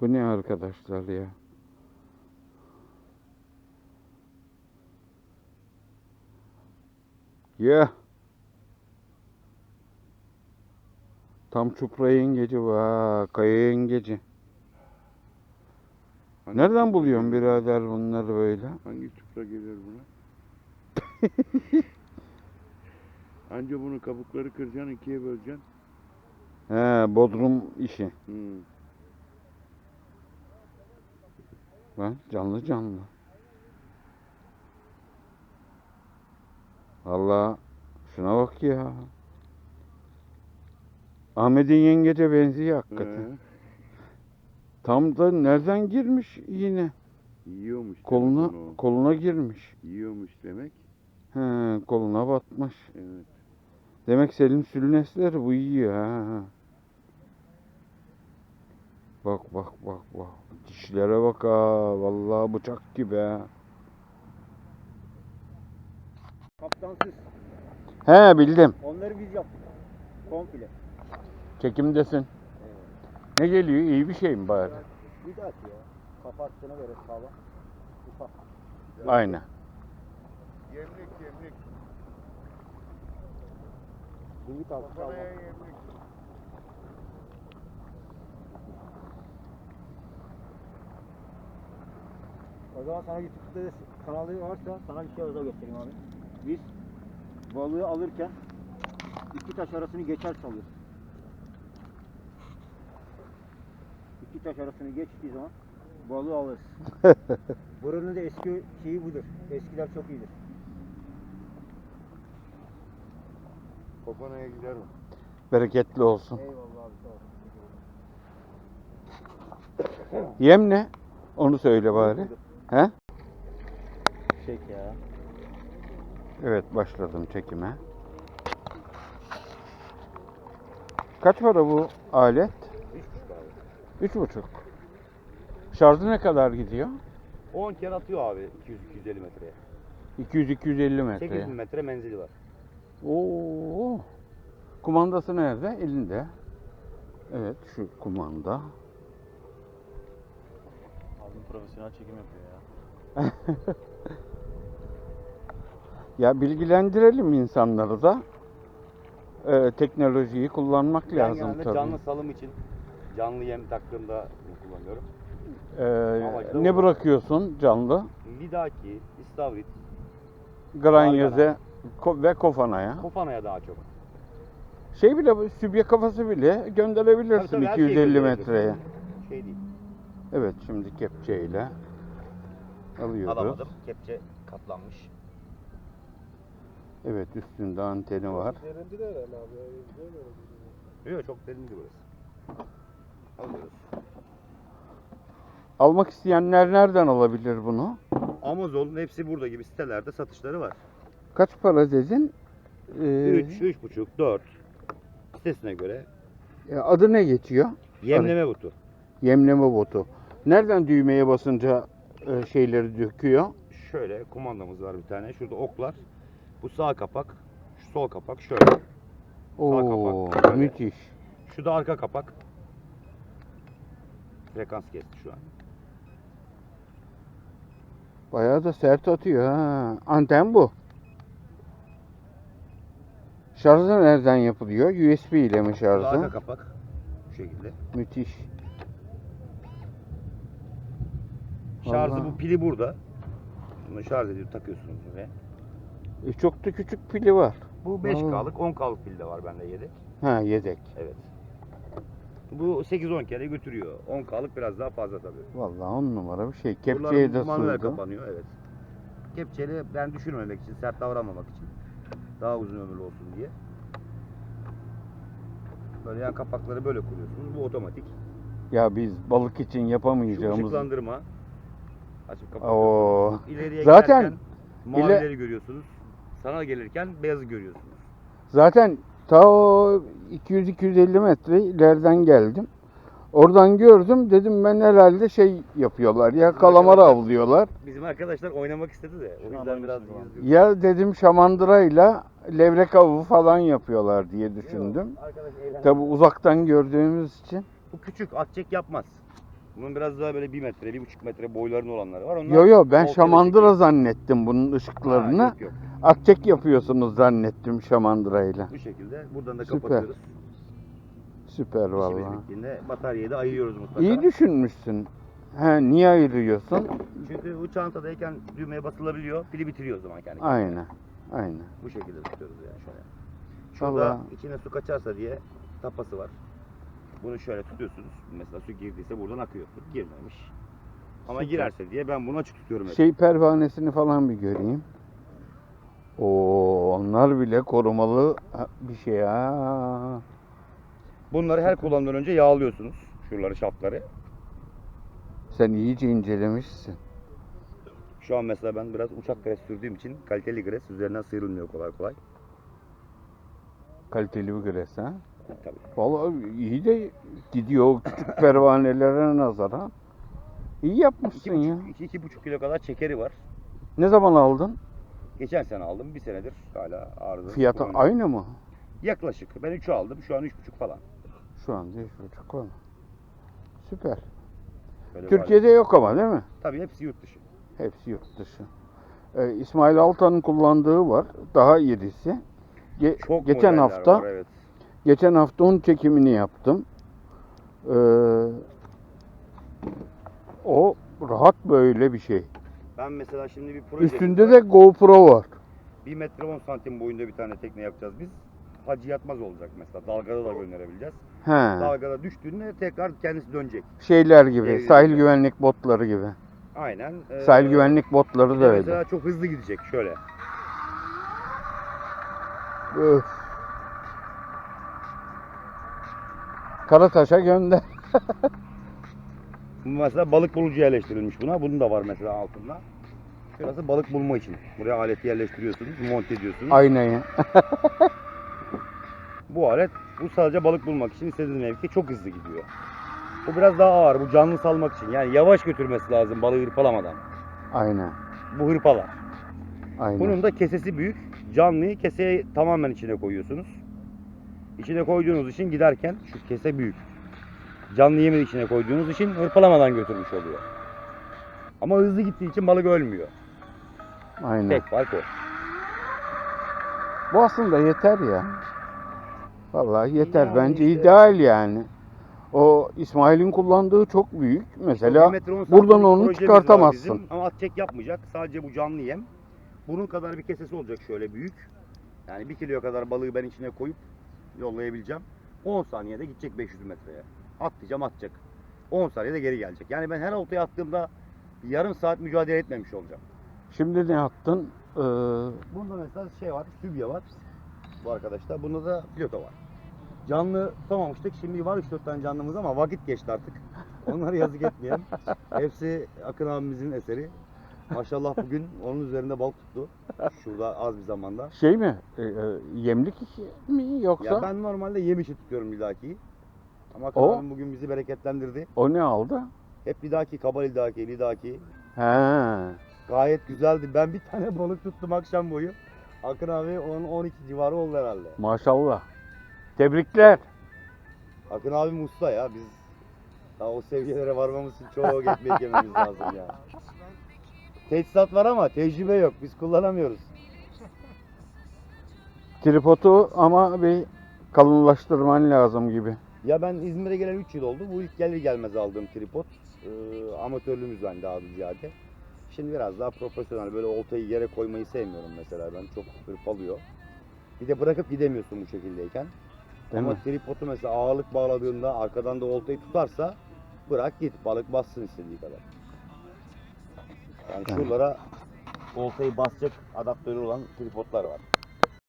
Bu ne arkadaşlar ya? Ya. Tam çupra yengeci var. Kaya yengeci. Hangi Nereden buluyorsun birader bunları böyle? Hangi çupra gelir buna? Anca bunu kabukları kıracaksın, ikiye böleceksin. He, Bodrum işi. Hmm. Lan canlı canlı. Valla şuna bak ya. Ahmet'in yengece benziyor hakikaten. Ee, Tam da nereden girmiş yine? yiyormuş Koluna koluna girmiş. Yiyormuş demek. He, koluna batmış. Evet. Demek Selim Sülnesler bu yiyor ha. Bak bak bak bak. Dişlere bak ha. Vallahi bıçak gibi ha. Kaptansız. He bildim. Onları biz yaptık. Komple. Çekimdesin. Ne geliyor? İyi bir şey mi bari? Bir de atıyor. Kafa attığına göre sağlam. Ufak. Aynen. Yemlik yemlik. Limit altı sağlam. Yemlik. O zaman sana YouTube'da da kanalı varsa sana bir şey özel göstereyim abi. Biz balığı alırken iki taş arasını geçer salıyoruz. İki taş arasını geçtiği zaman balığı alırız. Buranın da eski şeyi budur. Eskiler çok iyidir. Kafanaya gider mi? Bereketli olsun. Eyvallah abi sağ ol. Yem ne? Onu söyle bari. He? Çek ya. Evet başladım çekime. Kaç para bu alet? Üç buçuk. Şarjı ne kadar gidiyor? 10 kere atıyor abi 200-250 metreye. 200-250 metre. 8000 metre menzili var. Oo. Kumandası nerede? Elinde. Evet şu kumanda. Abim profesyonel çekim yapıyor ya. Ya bilgilendirelim insanları da. Ee, teknolojiyi kullanmak Ben lazım genelde tabii. canlı salım için canlı yem taktığımda bunu kullanıyorum. Ee, Amacı da ne o. bırakıyorsun canlı? Lidaki, istavrit, Granyoze ko- ve kofanaya. kofanaya daha çok. Şey bile sübye kafası bile gönderebilirsin Tabii her şeyi 250 gönderebilirsin. metreye. Şey değil. Evet şimdi kepçeyle alıyoruz. Alamadım. Kepçe katlanmış. Evet üstünde anteni var. Derindir herhalde abi. Yok çok derin değil burası. Alıyoruz. Almak isteyenler nereden alabilir bunu? Amazon hepsi burada gibi sitelerde satışları var. Kaç para dedin? Ee, 3, 3,5, 4 sitesine göre e, adı ne geçiyor? yemleme botu. Yemleme botu. Nereden düğmeye basınca e, şeyleri döküyor? Şöyle kumandamız var bir tane. Şurada oklar. Bu sağ kapak. Şu sol kapak şöyle. Oo, kapak, böyle. müthiş. Şu da arka kapak. Frekans kesti şu an. Bayağı da sert atıyor ha. Anten bu. Şarjı nereden yapılıyor? USB ile mi da arka şarjı? kapak. Bu şekilde. Müthiş. Şarjı Vallahi. bu pili burada. Bunu şarj ediyor takıyorsunuz buraya. E, çok da küçük pili var. Bu Vallahi. 5K'lık 10K'lık pil de var bende yedek. Ha yedek. Evet. Bu 8-10 kere götürüyor. 10K'lık biraz daha fazla tabii. Vallahi on numara bir şey. Kepçeye de manuel sığdı. kapanıyor evet. Kepçeli ben düşürmemek için, sert davranmamak için. Daha uzun ömürlü olsun diye. Böyle yan kapakları böyle kuruyorsunuz. Bu otomatik. Ya biz balık için Şu yapamayacağımız. ışıklandırma. Açıp kapatıyorsunuz. İleriye Zaten giderken mavileri görüyorsunuz. Sana gelirken beyazı görüyorsunuz. Zaten ta o 200-250 metre ileriden geldim. Oradan gördüm dedim ben herhalde şey yapıyorlar ya kalamar avlıyorlar. Bizim arkadaşlar oynamak istedi de. O yüzden biraz. Ya dedim şamandırayla levrek avı falan yapıyorlar diye düşündüm. Arkadaş eğlen- Tabi uzaktan gördüğümüz için. Bu küçük atçek yapmaz. Bunun biraz daha böyle 1 metre, 1,5 metre boylarında olanları var. Onlar Yo yo ben şamandıra çekiyor. zannettim bunun Ha, ışıklarını. yok, yok. Akçek yapıyorsunuz zannettim şamandırayla. Bu şekilde buradan da Süper. kapatıyoruz. Süper vallahi. bittiğinde bataryayı da ayırıyoruz mutlaka. İyi düşünmüşsün. He niye ayırıyorsun? Çünkü bu çantadayken düğmeye basılabiliyor, pili bitiriyor o zaman kendi. Aynen. Aynen. Bu şekilde tutuyoruz yani şöyle. Şurada Vallahi. içine su kaçarsa diye tapası var. Bunu şöyle tutuyorsunuz. Mesela su girdiyse buradan akıyor. Girmemiş. Ama Süper. girerse diye ben bunu açık tutuyorum hep. Şey pervanesini falan bir göreyim. Oo, onlar bile korumalı bir şey ha. Bunları her kullanımdan önce yağlıyorsunuz. Şuraları şaftları. Sen iyice incelemişsin. Şu an mesela ben biraz uçak gres sürdüğüm için kaliteli gres üzerinden sıyrılmıyor kolay kolay. Kaliteli bir gres ha. Tabii. Vallahi iyi de gidiyor küçük pervanelere nazaran. İyi yapmışsın ya. 2-2,5 kilo kadar çekeri var. Ne zaman aldın? Geçen sene aldım. Bir senedir hala arıza. Fiyatı kullanıyorum. aynı mı? Yaklaşık. Ben 3'ü aldım. Şu an 3,5 falan. Şu üç buçuk var. Süper. Böyle Türkiye'de yok ama değil mi? Tabii hepsi yurt dışı. Hepsi yurt dışı. Ee, İsmail Altan'ın kullandığı var. Daha irisi. Ge- Çok geçen hafta var, evet. Geçen hafta onun çekimini yaptım. Ee, o rahat böyle bir şey. Ben mesela şimdi bir proje Üstünde de GoPro var. 1 metre 10 santim boyunda bir tane tekne yapacağız biz. Hacı yatmaz olacak mesela. Dalgada da gönderebileceğiz. He. Dalgada düştüğünde tekrar kendisi dönecek. Şeyler gibi, Geri sahil güvenlik botları gibi. Aynen. Ee, Sahil güvenlik botları da öyle. Mesela çok hızlı gidecek şöyle. Öf. Karataş'a gönder. Bu mesela balık bulucu yerleştirilmiş buna. Bunun da var mesela altında. Şurası balık bulma için. Buraya aleti yerleştiriyorsunuz, monte ediyorsunuz. Aynayı. Bu alet bu sadece balık bulmak için istediğiniz mevki çok hızlı gidiyor. Bu biraz daha ağır. Bu canlı salmak için. Yani yavaş götürmesi lazım balığı hırpalamadan. Aynen. Bu hırpalar. Aynen. Bunun da kesesi büyük. Canlıyı keseye tamamen içine koyuyorsunuz. İçine koyduğunuz için giderken şu kese büyük. Canlı yemi de içine koyduğunuz için hırpalamadan götürmüş oluyor. Ama hızlı gittiği için balık ölmüyor. Aynen. Tek fark o. Bu aslında yeter ya. Vallahi yeter. Yani Bence işte- ideal yani. O İsmail'in kullandığı çok büyük. Mesela buradan onu çıkartamazsın. bizim. Ama at çek yapmayacak. Sadece bu canlı yem. Bunun kadar bir kesesi olacak şöyle büyük. Yani bir kiloya kadar balığı ben içine koyup yollayabileceğim. 10 saniyede gidecek 500 metreye. Atlayacağım atacak. 10 saniyede geri gelecek. Yani ben her oltaya attığımda yarım saat mücadele etmemiş olacağım. Şimdi ne yaptın? Ee, Bunda mesela şey var, sübye var. Bu arkadaşlar. Bunda da pilota var. Canlı tutamamıştık. Şimdi var 3-4 tane canlımız ama vakit geçti artık. Onları yazık etmeyelim. Hepsi Akın abimizin eseri. Maşallah bugün onun üzerinde balık tuttu. Şurada az bir zamanda. şey mi? Ee, e, yemlik mi yoksa? Ya ben normalde yem işi tutuyorum lidaki. Ama abim bugün bizi bereketlendirdi. O ne aldı? Hep lidaki, kaba lidaki, lidaki. He. Gayet güzeldi. Ben bir tane balık tuttum akşam boyu. Akın abi 10-12 civarı oldu herhalde. Maşallah. Tebrikler. Akın abim usta ya. Biz daha o seviyelere varmamız için çok ekmek yememiz lazım ya. Teçhizat var ama tecrübe yok. Biz kullanamıyoruz. Tripodu ama bir kalınlaştırman lazım gibi. Ya ben İzmir'e gelen 3 yıl oldu. Bu ilk gelir gelmez aldığım tripod. Ee, amatörlüğümüzden daha ziyade. Şimdi biraz daha profesyonel. Böyle oltayı yere koymayı sevmiyorum mesela. Ben çok hırpalıyor. Bir de bırakıp gidemiyorsun bu şekildeyken. Değil Ama mi? tripodu mesela ağırlık bağladığında arkadan da oltayı tutarsa bırak git. Balık bassın istediği kadar. Yani şuralara oltayı basacak adaptörü olan tripodlar var.